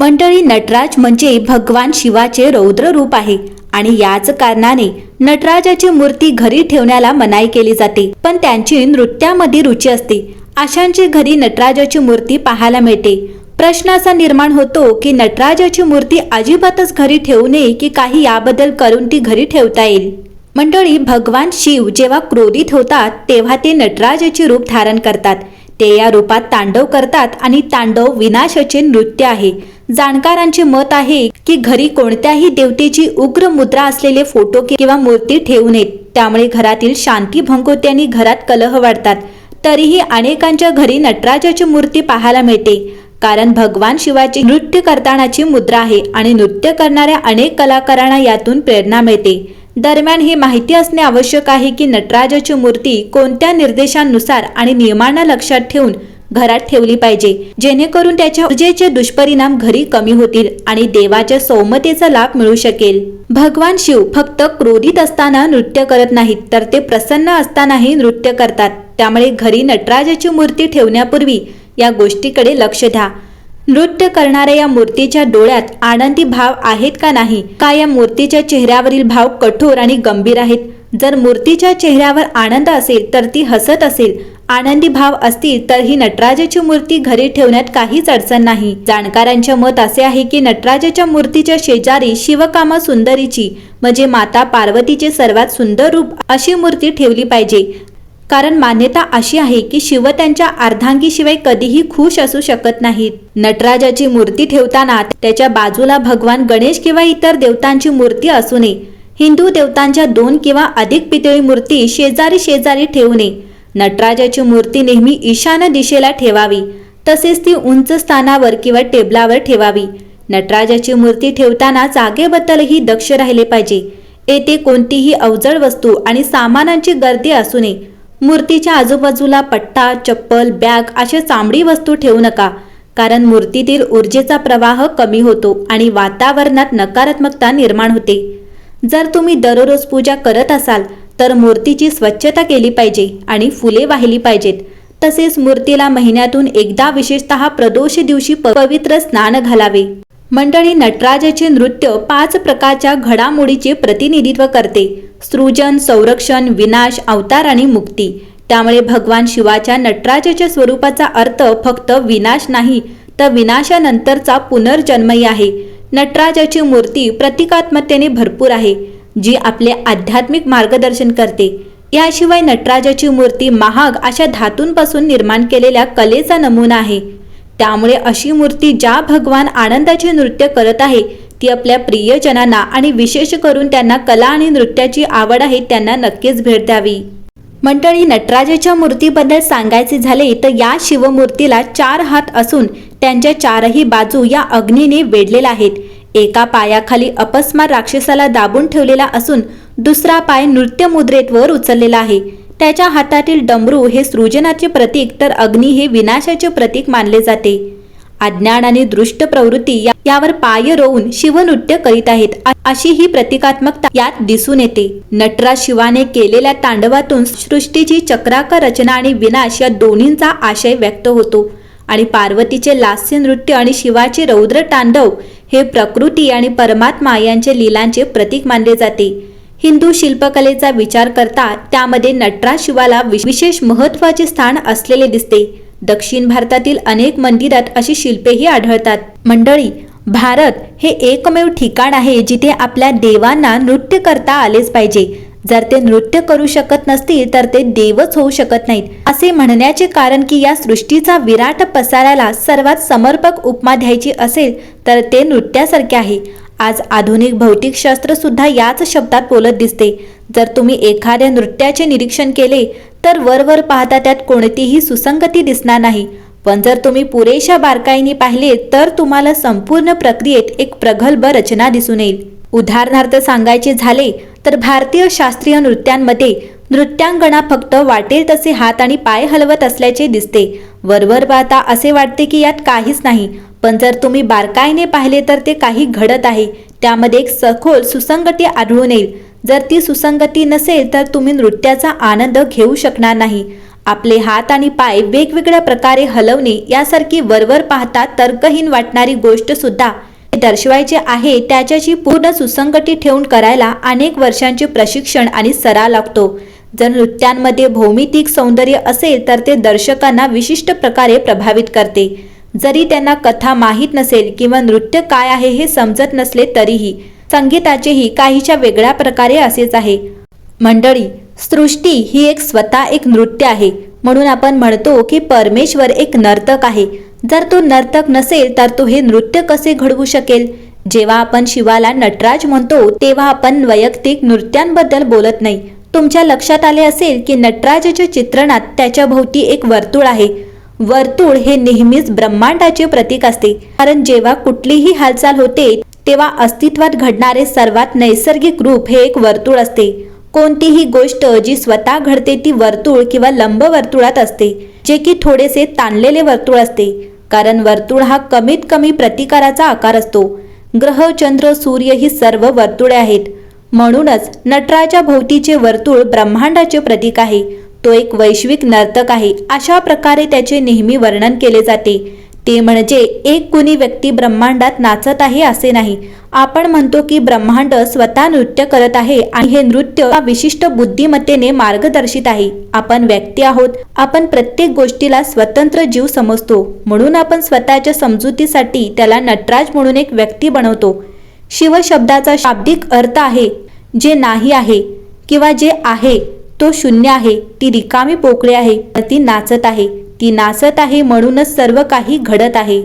मंडळी नटराज म्हणजे भगवान शिवाचे रौद्र रूप आहे आणि याच कारणाने नटराजाची मूर्ती घरी ठेवण्याला मनाई केली जाते. पण त्यांची नृत्यामध्ये रुची असते. अशांची घरी नटराजाची मूर्ती पाहायला मिळते. प्रश्न असा निर्माण होतो की नटराजाची मूर्ती अजिबातच घरी ठेवू नये की काही याबद्दल करून ती घरी ठेवता येईल. मंडळी भगवान शिव जेव्हा क्रोधित होतात तेव्हा ते नटराजाचे रूप धारण करतात. ते या रूपात तांडव करतात आणि तांडव विनाशाचे नृत्य आहे. जाणकारांचे मत आहे की घरी कोणत्याही देवतेची उग्र मुद्रा असलेले फोटो किंवा मूर्ती ठेवू नयेत. त्यामुळे घरातील शांती भंग होते आणि घरात कलह वाढतात. तरीही अनेकांच्या घरी नटराजाची मूर्ती पाहायला मिळते. कारण भगवान शिवाची नृत्य करतानाची मुद्रा आहे आणि नृत्य करणाऱ्या अनेक कलाकारांना यातून प्रेरणा मिळते. दरम्यान हे माहिती असणे आवश्यक आहे की नटराजाची मूर्ती कोणत्या निर्देशांनुसार आणि नियमांना लक्षात ठेवून घरात ठेवली पाहिजे. जेणेकरून त्याच्या ऊर्जेचे दुष्परिणाम घरी कमी होतील आणि देवाच्या सौम्यतेचा लाभ मिळू शकेल. भगवान शिव फक्त क्रोधित असताना नृत्य करत नाहीत तर ते प्रसन्न असतानाही नृत्य करतात. त्यामुळे घरी नटराजाची मूर्ती ठेवण्यापूर्वी या गोष्टीकडे लक्ष द्या. नृत्य करणाऱ्या या मूर्तीच्या डोळ्यात आनंदी भाव आहेत का नाही? का या मूर्तीच्या चेहऱ्यावरील भाव कठोर आणि गंभीर आहेत? जर मूर्तीच्या चेहऱ्यावर आनंद असेल तर ती हसत असेल. आनंदी भाव असतील तर ही नटराजाची मूर्ती घरी ठेवण्यात काहीच अडचण नाही. जाणकारांचे मत असे आहे की नटराजाच्या मूर्तीच्या शेजारी शिवकामा सुंदरीची म्हणजे माता पार्वतीचे सर्वात सुंदर रूप अशी मूर्ती ठेवली पाहिजे. कारण मान्यता अशी आहे की शिव त्यांच्या अर्धांगीशिवाय कधीही खुश असू शकत नाहीत. नटराजाची मूर्ती ठेवताना त्याच्या बाजूला भगवान गणेश किंवा इतर देवतांची मूर्ती असू नये. हिंदू देवतांच्या दोन किंवा अधिक पितळी मूर्ती शेजारी शेजारी ठेवू नये. नटराजाची मूर्ती नेहमी ईशान्य दिशेला ठेवावी. तसेच ती उंच स्थानावर किंवा टेबलावर ठेवावी. नटराजाची मूर्ती ठेवताना जागेबद्दलही दक्ष राहिले पाहिजे. येथे कोणतीही अवजड वस्तू आणि सामानांची गर्दी असू नये. मूर्तीच्या आजूबाजूला पट्टा चप्पल बॅग अशा चामडी वस्तू ठेवू नका. कारण मूर्तीतील ऊर्जेचा प्रवाह कमी होतो आणि वातावरणात नकारात्मकता निर्माण होते. जर तुम्ही दररोज पूजा करत असाल तर मूर्तीची स्वच्छता केली पाहिजे आणि फुले वाहिली पाहिजेत. तसेच मूर्तीला महिन्यातून एकदा विशेषतः प्रदोष दिवशी प- पवित्र स्नान घालावे. मंडळी नटराजाचे नृत्य पाच प्रकारच्या घडामोडीचे प्रतिनिधित्व करते. सृजन संरक्षण विनाश अवतार आणि मुक्ती. त्यामुळे भगवान शिवाच्या नटराजाच्या स्वरूपाचा अर्थ फक्त विनाश नाही तर विनाशानंतरचा पुनर्जन्मही आहे. नटराजाची मूर्ती प्रतिकात्मकतेने भरपूर आहे जी आपले आध्यात्मिक मार्गदर्शन करते. याशिवाय नटराजाची मूर्ती महाग अशा धातूंपासून निर्माण केलेल्या कलेचा नमुना आहे. त्यामुळे अशी मूर्ती ज्या भगवान आनंदाचे नृत्य करत आहे ती आपल्या प्रियजनांना आणि विशेष करून त्यांना कला आणि नृत्याची आवड आहे त्यांना नक्कीच भेट द्यावी. मंडळी नटराजाच्या मूर्तीबद्दल सांगायचे झाले तर या शिवमूर्तीला चार हात असून त्यांच्या चारही बाजू या अग्नीने वेढलेल्या आहेत. एका पायाखाली अपस्मार राक्षसाला दाबून ठेवलेला असून दुसरा पाय नृत्य मुद्रेत वर उचललेला आहे. त्याच्या हातातील डमरू हे सृजनाचे प्रतीक तर अग्नी हे विनाशाचे प्रतीक मानले जाते. अज्ञान आणि दृष्ट प्रवृत्ती यावर पाय रोवून शिवनृत्य करीत आहेत. अशी ही प्रतिकात्मकता यात दिसून येते. नटराज शिवाने केलेल्या तांडवातून सृष्टीची चक्राकार रचना आणि विनाश या दोन्हींचा आशय व्यक्त होतो. आणि पार्वतीचे लास्य नृत्य आणि शिवाचे रौद्र तांडव हे प्रकृती आणि परमात्मा यांचे लीलांचे प्रतीक मानले जाते. हिंदू शिल्पकलेचा विचार करता त्यामध्ये नटराज शिवाला विशेष महत्त्वाचे स्थान असलेले दिसते. दक्षिण भारतातील अनेक मंदिरात अशी शिल्पेही आढळतात. मंडळी भारत हे एकमेव ठिकाण आहे जिथे आपल्या देवांना नृत्य करता आलेच पाहिजे. जर ते नृत्य करू शकत नसतील तर ते देवच होऊ शकत नाहीत. असे म्हणण्याचे कारण की या सृष्टीचा विराट पसाराला सर्वात समर्पक उपमा द्यायची असेल तर ते नृत्यासारखे आहे. आज आधुनिक भौतिकशास्त्र सुद्धा याच शब्दात बोलत दिसते. जर तुम्ही एखाद्या नृत्याचे निरीक्षण केले तर वरवर पाहता त्यात कोणतीही सुसंगती दिसणार नाही. पण जर तुम्ही पुरेशा बारकाईने पाहिले तर तुम्हाला संपूर्ण प्रक्रियेत एक प्रगल्भ रचना दिसून येईल. उदाहरणार्थ सांगायचे झाले तर भारतीय शास्त्रीय नृत्यांमध्ये नृत्यांगणा फक्त वाटेल तसे हात आणि पाय हलवत असल्याचे दिसते. वरवर पाहता असे वाटते की यात काहीच नाही पण जर तुम्ही बारकाईने पाहिले तर ते काही घडत आहे. त्यामध्ये एक सखोल सुसंगती आढळून येईल. जर ती सुसंगती नसेल तर तुम्ही नृत्याचा आनंद घेऊ शकणार नाही. आपले हात आणि पाय वेगवेगळ्या प्रकारे हलवणे यासारखी वरवर पाहता तर्कहीन वाटणारी गोष्ट सुद्धा दर्शवायचे आहे. त्याच्याशी पूर्ण सुसंगती ठेवून करायला अनेक वर्षांचे प्रशिक्षण आणि सराव लागतो. जर नृत्यांमध्ये भौमितिक सौंदर्य असेल तर ते दर्शकांना विशिष्ट प्रकारे प्रभावित करते. जरी त्यांना कथा माहीत नसेल किंवा नृत्य काय आहे हे समजत नसले तरीही संगीताचेही काहीच्या वेगळ्या प्रकारे असेच आहे. मंडळी सृष्टी ही एक स्वतः एक नृत्य आहे. म्हणून आपण म्हणतो की परमेश्वर एक नर्तक आहे. जर तो नर्तक नसेल तर तो हे नृत्य कसे घडवू शकेल? जेव्हा आपण शिवाला नटराज म्हणतो तेव्हा आपण वैयक्तिक नृत्यांबद्दल बोलत नाही. तुमच्या लक्षात आले असेल की नटराजाच्या चित्रणात त्याच्या भोवती एक वर्तुळ आहे. वर्तुळ हे नेहमीच ब्रह्मांडाचे प्रतीक असते. कारण जेव्हा कुठलीही हालचाल होते तेव्हा अस्तित्वात घडणारे सर्वात नैसर्गिक रूप हे एक वर्तुळ असते. कोणतीही गोष्ट जी स्वतः घडते ती वर्तुळ किंवा लंब वर्तुळात असते जे की थोडेसे ताणलेले वर्तुळ असते. कारण वर्तुळ हा कमीत कमी प्रतिकाराचा आकार असतो. ग्रह चंद्र सूर्य ही सर्व वर्तुळे आहेत. म्हणूनच नटराच्या भोवतीचे वर्तुळ ब्रह्मांडाचे प्रतीक आहे. तो एक वैश्विक नर्तक आहे. अशा प्रकारे त्याचे नेहमी वर्णन केले जाते. ते म्हणजे एक कुणी व्यक्ती ब्रह्मांडात नाचत आहे असे नाही. आपण म्हणतो की ब्रह्मांड स्वतः नृत्य करत आहे आणि हे नृत्य विशिष्ट बुद्धिमत्तेने मार्गदर्शित आहे. आपण व्यक्ती आहोत. आपण प्रत्येक गोष्टीला स्वतंत्र जीव समजतो. म्हणून आपण स्वतःच्या समजुतीसाठी त्याला नटराज म्हणून एक व्यक्ती बनवतो. शिव शब्दाचा शाब्दिक अर्थ आहे जे नाही आहे किंवा जे आहे तो शून्य आहे ती रिकामी पोकळी आहे ती नाचत आहे. ती नाचत आहे म्हणूनच सर्व काही घडत आहे.